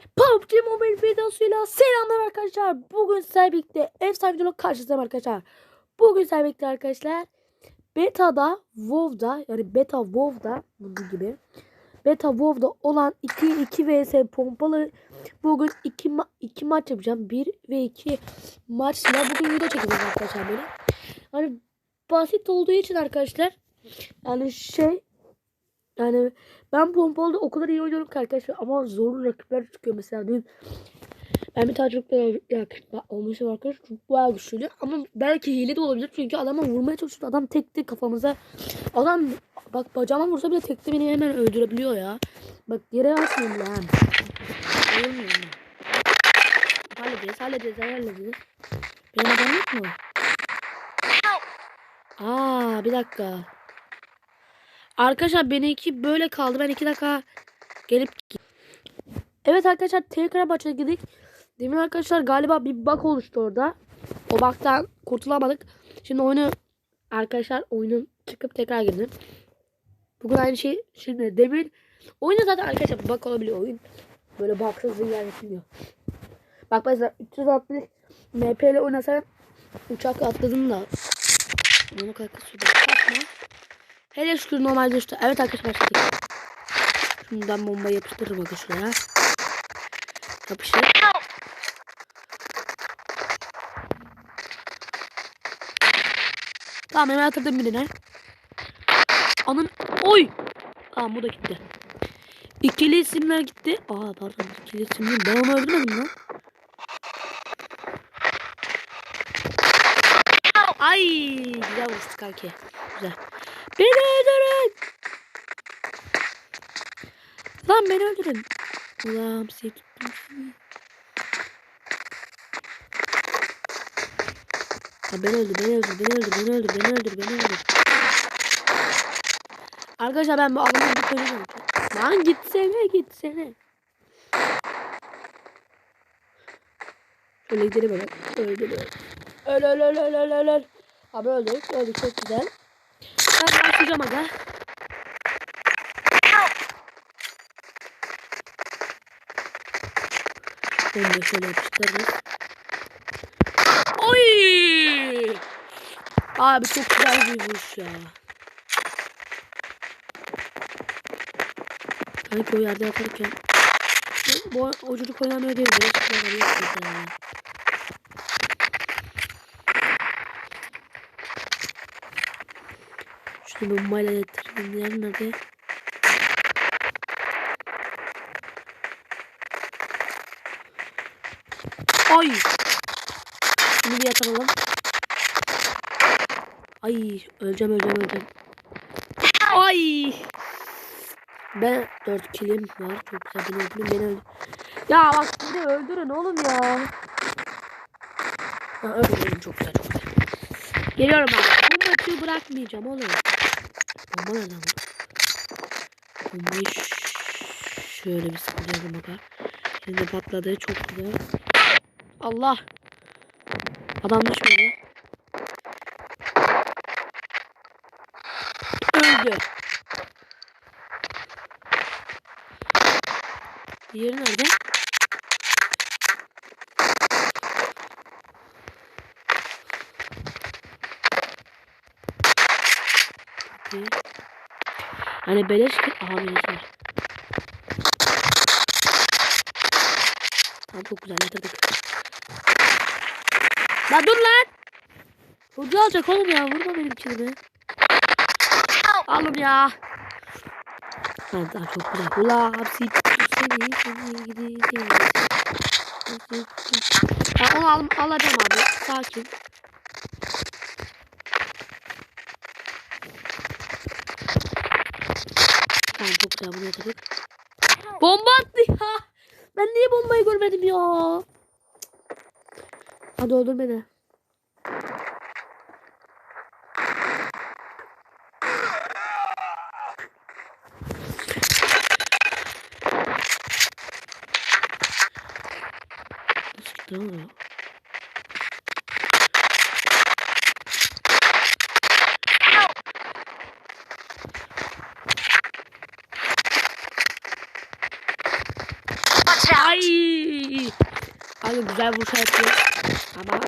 PUBG Mobile videosuyla selamlar arkadaşlar. Bugün sizlerle birlikte efsane videoyla karşınızdayım arkadaşlar. Bugün sizlerle birlikte arkadaşlar beta'da WoW'da yani beta WoW'da bunun gibi beta WoW'da olan 2 2 vs pompalı bugün 2 ma 2 maç yapacağım. 1 ve 2 maçla bugün video çekeceğiz arkadaşlar böyle. Hani basit olduğu için arkadaşlar yani şey yani ben pompalıda o kadar iyi oynuyorum ki arkadaşlar ama zorlu rakipler çıkıyor mesela dün. Ben bir tane çocukla yakışıklı olmuşum arkadaşlar. Çok bayağı güçlüydü ama belki hile de olabilir çünkü adama vurmaya çalışıyordu. Adam tekti kafamıza adam bak bacağıma vursa bile tekte beni hemen öldürebiliyor ya. Bak yere atmıyorum lan. Ölmüyorum ben. halledeceğiz halledeceğiz halledeceğiz. Benim adam yok mu? Aa bir dakika Arkadaşlar benimki böyle kaldı. Ben iki dakika gelip Evet arkadaşlar tekrar maça girdik. Demin arkadaşlar galiba bir bug oluştu orada. O bug'dan kurtulamadık. Şimdi oyunu arkadaşlar oyunun çıkıp tekrar girdim. Bugün aynı şey şimdi demin oyunda zaten arkadaşlar bug olabiliyor oyun. Böyle bugsız ilerletiliyor. Bak mesela 360 MP ile oynasam uçak atladım da. Bunu kalkıp kaçma. Hele şükür normal düştü. Evet arkadaşlar başladık. Şundan bomba yapıştırırım şuraya. Yapıştır. Tamam hemen atırdım birine. Anın oy. Tamam bu da gitti. İkili isimler gitti. Aa pardon ikili isim değil. Ben onu öldürmedim lan. Ay güzel vuruştu kanki. Güzel. Beni öldürün. Lan beni öldürün. Ulan seni tuttum seni. Ha beni öldür, beni öldür, beni öldür, beni öldür, beni öldür, beni öldür. Arkadaşlar ben bu adamı bir koyacağım. Lan gitsene, gitsene. Şöyle gidelim hemen. Öldür, öldür. Öl, öl, öl, öl, öl, öl, öl. Abi öldük, öldük çok güzel. Ben başlayacağım aga. Bunu da şöyle yapıştırırız. Oy! Abi çok güzel bir vuruş ya. Sanki o yerde yaparken bu o çocuk oynamıyor değil. Böyle şeyler yapıyor yani. Şunu bombayla getirdim. Yer nerede? Ay! Bunu bir yatıralım. Ay öleceğim öleceğim öleceğim. Ay! Ben 4 kilim var. Çok güzel beni öldürün beni öldür. Ya bak beni öldürün oğlum ya. Ha, öldürün çok güzel çok güzel. Geliyorum abi. Bu maçı bırakmayacağım oğlum. Bomba nereden var? Bombayı şöyle bir sıkıntı bakar. Şimdi patladı çok güzel. Allah. Adam düşmedi. Öldü. Diğeri nerede? İyi. Hani beleş ki... Aha beleş var. Tamam çok güzel yatırdık. Lan dur lan. Çocuğu alacak oğlum ya. Vurma benim kilimi. Alım ya. Lan daha çok güzel. Ula hapsi seni seni gideceğim. Ben onu al, alacağım abi. Sakin. Tamam çok güzel bunu yatırdık. Bomba attı ya. Ben niye bombayı görmedim ya? Hadi öldür beni. Nasıl gitti Ay. Abi güzel vuruş yapıyor. Ama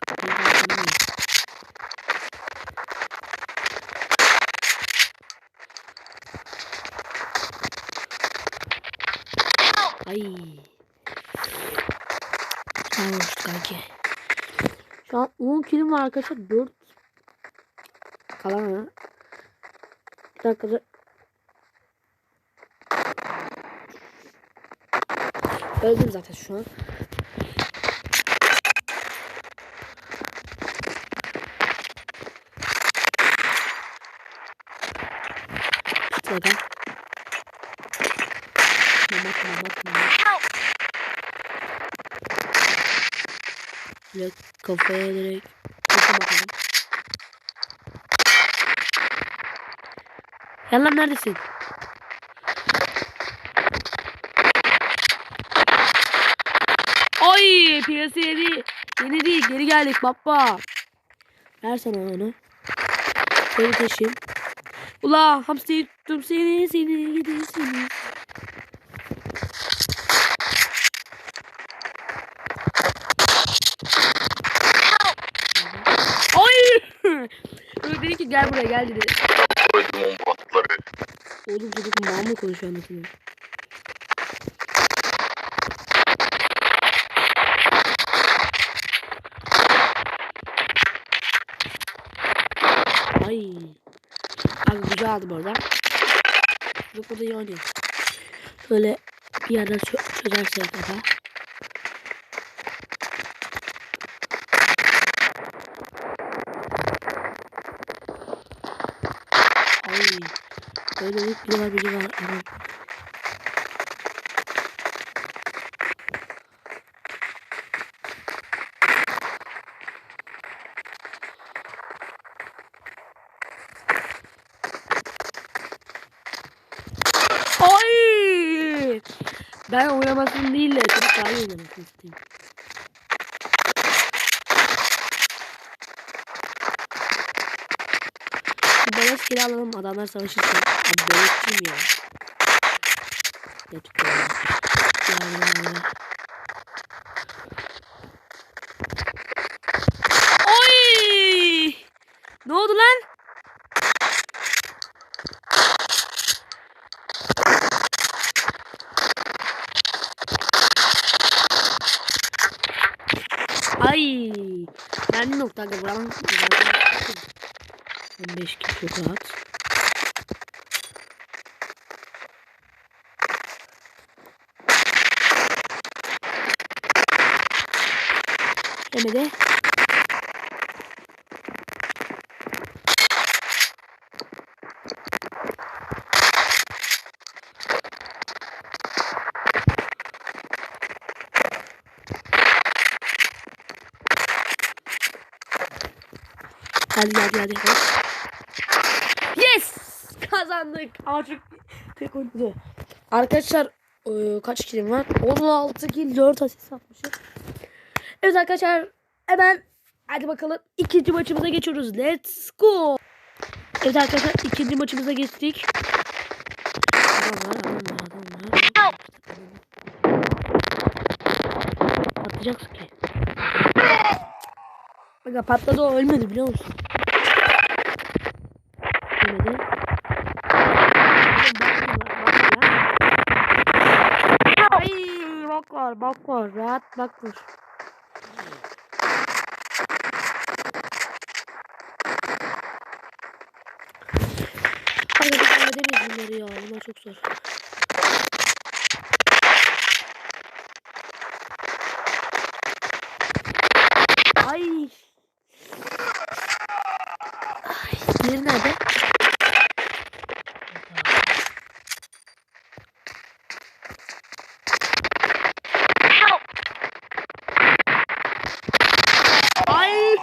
Ay. Güzel vuruş kanki. Şu an 10 kilim var arkadaşlar. 4 kalan ha. Bir dakikada Öldüm zaten şu an. Şurada. Mamak mamak mamak. Direkt kafaya direkt. Bakın bakalım. Gel lan neredesin? Ay piyasa yedi. Yeni değil geri geldik baba. Ver sana onu. Şöyle taşıyayım. Ula hamsi tuttum seni seni gidi seni. Ay! Öyle dedi ki gel buraya gel dedi. Koydum. Oğlum çocuk mal mı konuşuyor anlatıyor. Ay. Abi güzel aldım orada. Yok burada iyi oynuyor. Şöyle bir yerden çö çözersek kafa. Ay. Böyle bir var biri var. Anam. Ay! Ben oynamasın değil de çocuk daha iyi oynamasını isteyeyim. Beleş kira alalım adamlar savaşırsın. Abi beleşçiyim ya. Gerçekten. Yani. Oy! Ne oldu lan? Ay! Ben noktada vuramam. 15 kişi çok rahat. Yemedi. Hadi hadi hadi. hadi. Yes! Kazandık. Artık tek oyuncu. Arkadaşlar e, kaç kilim var? 16 kill 4 asist atmışım. Evet arkadaşlar hemen hadi bakalım ikinci maçımıza geçiyoruz. Let's go. Evet arkadaşlar ikinci maçımıza geçtik. Adam var ki. Patladı o ölmedi biliyor musun? Ölmedi. Ay bak var bak var rahat bak var. Hadi bir tane demeyiz ya bunlar çok zor. Ay. Ay, diğeri nerede? Ay.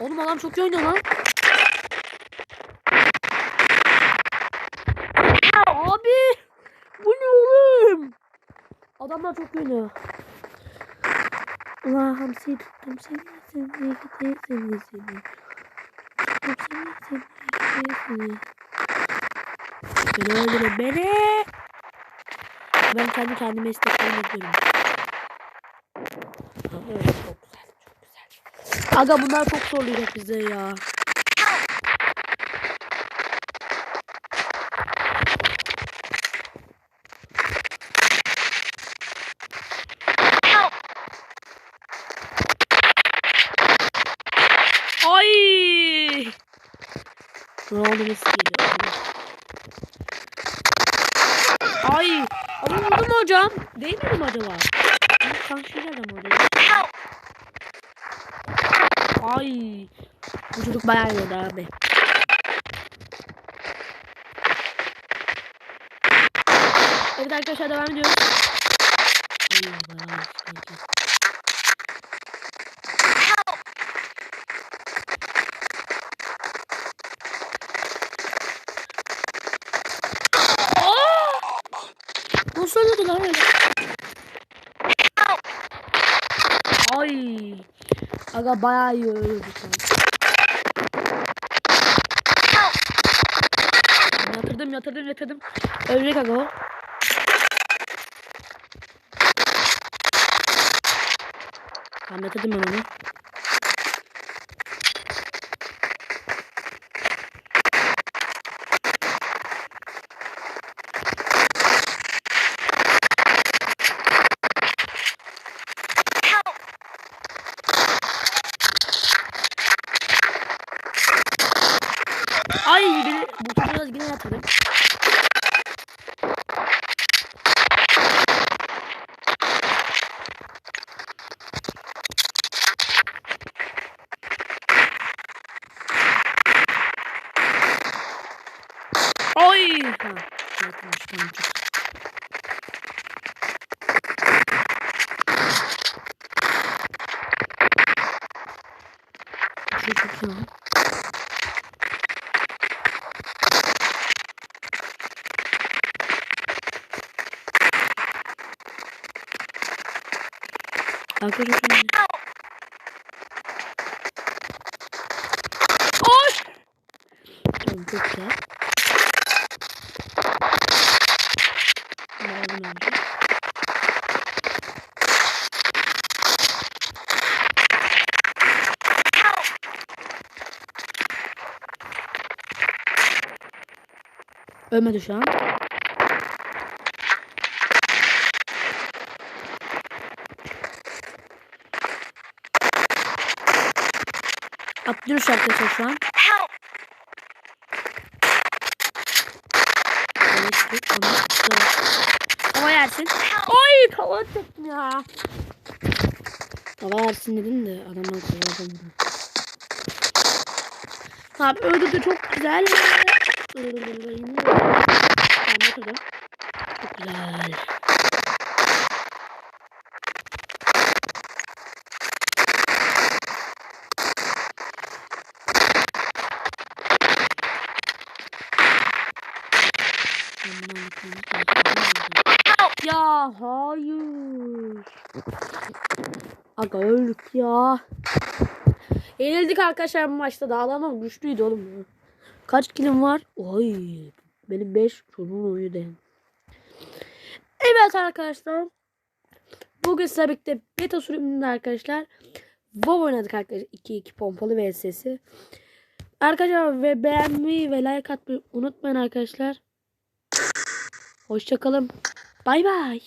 Oğlum adam çok iyi oynuyor lan. Abi. Bu ne oğlum? Adamlar çok iyi oynuyor. Ulan hamsi tuttum seni seni gidi seni seni. Tuttum seni gidi seni. Beni öldürün beni. Ben kendi kendime isteklerimi yapıyorum. Evet çok. Aga bunlar çok zorlayacak bize ya. Ay! Messi geliyor. Ay! Ama vurdu mu hocam? Değmedi mi acaba? Ama karşı nereden vurdu? Ay! Bu çocuk bayağı iyi abi. Evet arkadaşlar devam ediyoruz. Nasıl oldu lan öyle? Ay. Aga bayağı iyi öldü sen. Yatırdım yatırdım yatırdım. Ölecek aga o. Tamam yatırdım ben onu. Ay beni bu biraz yine yatırdım. Ay! Ha, yatırmış, tamam, çok- Çok iyi lan. Arkadaşlar. Tamam çok güzel. Ölmedi şu an. Atlıyoruz arkadaşlar şu an. Hava yersin. Ay tava attım ya. Hava yersin dedim de adamlar kovaladım. Tamam öldürdü çok güzel. Tamam oturdu. Çok güzel. Ben bunu unutmam lazım. Ya hayır. Aga öldük ya. Yenildik arkadaşlar bu maçta. Adamlar güçlüydü oğlum ya. Kaç kilim var? Oy. Benim 5 çocuğun oyunu Evet arkadaşlar. Bugün size birlikte beta sürümünde arkadaşlar. WoW oynadık arkadaşlar. 2-2 pompalı vs'si. Arkadaşlar ve beğenmeyi ve like atmayı unutmayın arkadaşlar. Hoşçakalın. Bay bay.